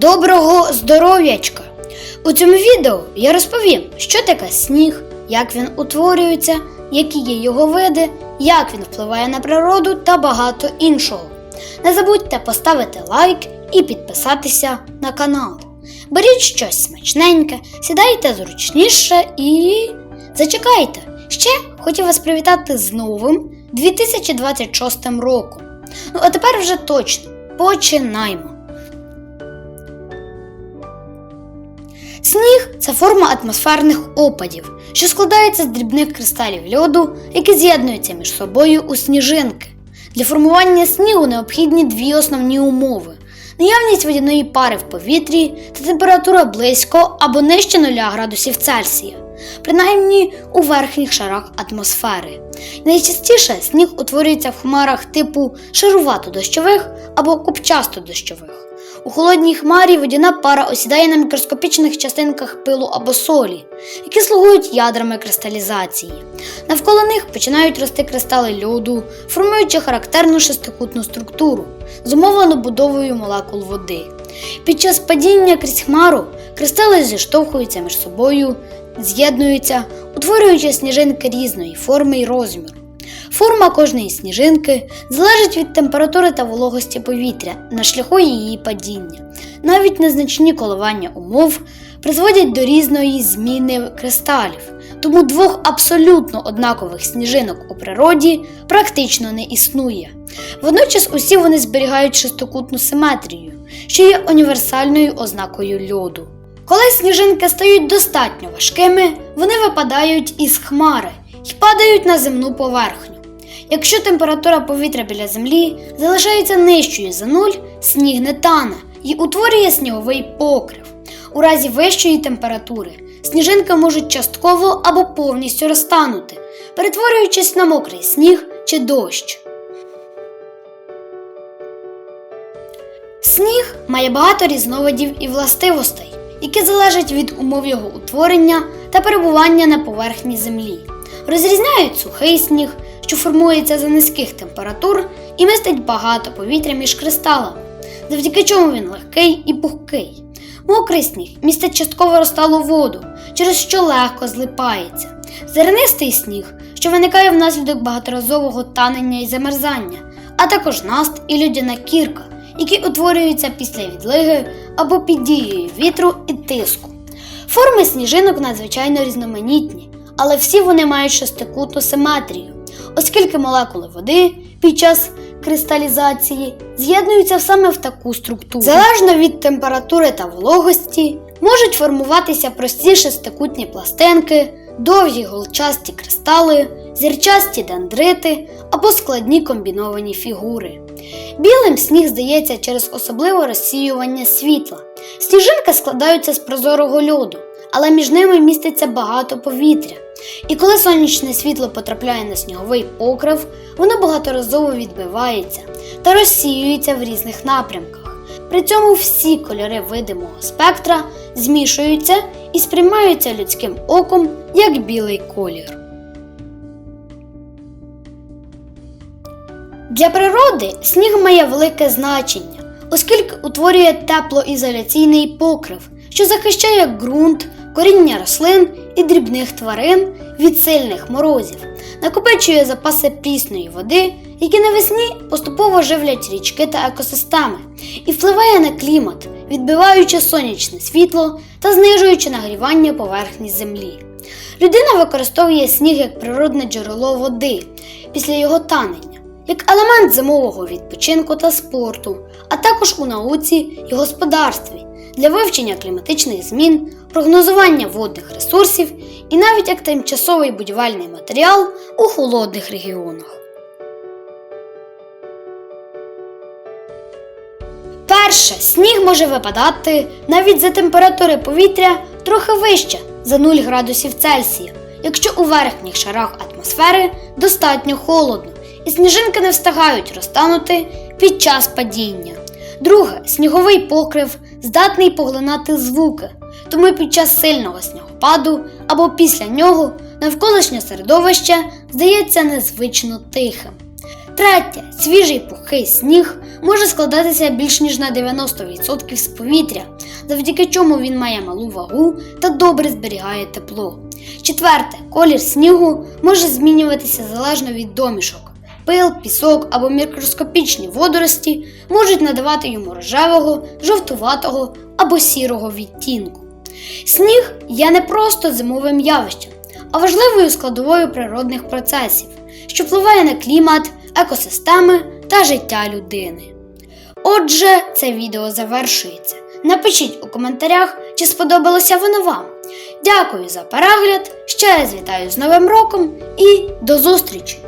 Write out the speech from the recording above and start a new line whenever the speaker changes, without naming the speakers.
Доброго здоров'ячка! У цьому відео я розповім, що таке сніг, як він утворюється, які є його види, як він впливає на природу та багато іншого. Не забудьте поставити лайк і підписатися на канал. Беріть щось смачненьке, сідайте зручніше і зачекайте. Ще хотів вас привітати з новим 2026 роком. Ну а тепер вже точно починаємо. Сніг це форма атмосферних опадів, що складається з дрібних кристалів льоду, які з'єднуються між собою у сніжинки. Для формування снігу необхідні дві основні умови: наявність водяної пари в повітрі та температура близько або нижче 0 градусів Цельсія, принаймні у верхніх шарах атмосфери. Найчастіше сніг утворюється в хмарах типу шарувато-дощових або купчасто-дощових. У холодній хмарі водяна пара осідає на мікроскопічних частинках пилу або солі, які слугують ядрами кристалізації. Навколо них починають рости кристали льоду, формуючи характерну шестикутну структуру, зумовлену будовою молекул води. Під час падіння крізь хмару кристали зіштовхуються між собою, з'єднуються, утворюючи сніжинки різної форми і розміру. Форма кожної сніжинки залежить від температури та вологості повітря на шляху її падіння. Навіть незначні коливання умов призводять до різної зміни кристалів, тому двох абсолютно однакових сніжинок у природі практично не існує. Водночас усі вони зберігають шестикутну симетрію, що є універсальною ознакою льоду. Коли сніжинки стають достатньо важкими, вони випадають із хмари і падають на земну поверхню. Якщо температура повітря біля землі залишається нижчою за нуль, сніг не тане і утворює сніговий покрив. У разі вищої температури сніжинки можуть частково або повністю розтанути, перетворюючись на мокрий сніг чи дощ. Сніг має багато різновидів і властивостей, які залежать від умов його утворення та перебування на поверхні землі. Розрізняють сухий сніг, що формується за низьких температур і містить багато повітря між кристалами, завдяки чому він легкий і пухкий. Мокрий сніг містить частково розталу воду, через що легко злипається. Зернистий сніг, що виникає внаслідок багаторазового танення і замерзання, а також наст і людяна кірка, які утворюються після відлиги або під дією вітру і тиску. Форми сніжинок надзвичайно різноманітні, але всі вони мають шестикутну симетрію, оскільки молекули води під час кристалізації з'єднуються саме в таку структуру. Залежно від температури та вологості можуть формуватися прості шестикутні пластинки, довгі голчасті кристали, зірчасті дендрити або складні комбіновані фігури. Білим сніг здається через особливе розсіювання світла. Сніжинки складаються з прозорого льоду, але між ними міститься багато повітря. І коли сонячне світло потрапляє на сніговий покрив, воно багаторазово відбивається та розсіюється в різних напрямках. При цьому всі кольори видимого спектра змішуються і сприймаються людським оком як білий колір. Для природи сніг має велике значення, оскільки утворює теплоізоляційний покрив, що захищає ґрунт, коріння рослин і дрібних тварин від сильних морозів, накопичує запаси прісної води, які навесні поступово живлять річки та екосистеми, і впливає на клімат, відбиваючи сонячне світло та знижуючи нагрівання поверхні землі. Людина використовує сніг як природне джерело води після його танення як елемент зимового відпочинку та спорту, а також у науці і господарстві для вивчення кліматичних змін, прогнозування водних ресурсів і навіть як тимчасовий будівельний матеріал у холодних регіонах. Перше, сніг може випадати навіть за температури повітря трохи вище за 0 градусів Цельсія, якщо у верхніх шарах атмосфери достатньо холодно і сніжинки не встигають розтанути під час падіння. Друге, сніговий покрив здатний поглинати звуки, тому під час сильного снігопаду або після нього навколишнє середовище здається незвично тихим. По-третє, свіжий пухкий сніг може складатися більш ніж на 90% з повітря, завдяки чому він має малу вагу та добре зберігає тепло. Четверте, колір снігу може змінюватися залежно від домішок. Пил, пісок або мікроскопічні водорості можуть надавати йому рожевого, жовтуватого або сірого відтінку. Сніг є не просто зимовим явищем, а важливою складовою природних процесів, що впливає на клімат, екосистеми та життя людини. Отже, це відео завершується. Напишіть у коментарях, чи сподобалося воно вам. Дякую за перегляд, ще раз вітаю з Новим роком і до зустрічі!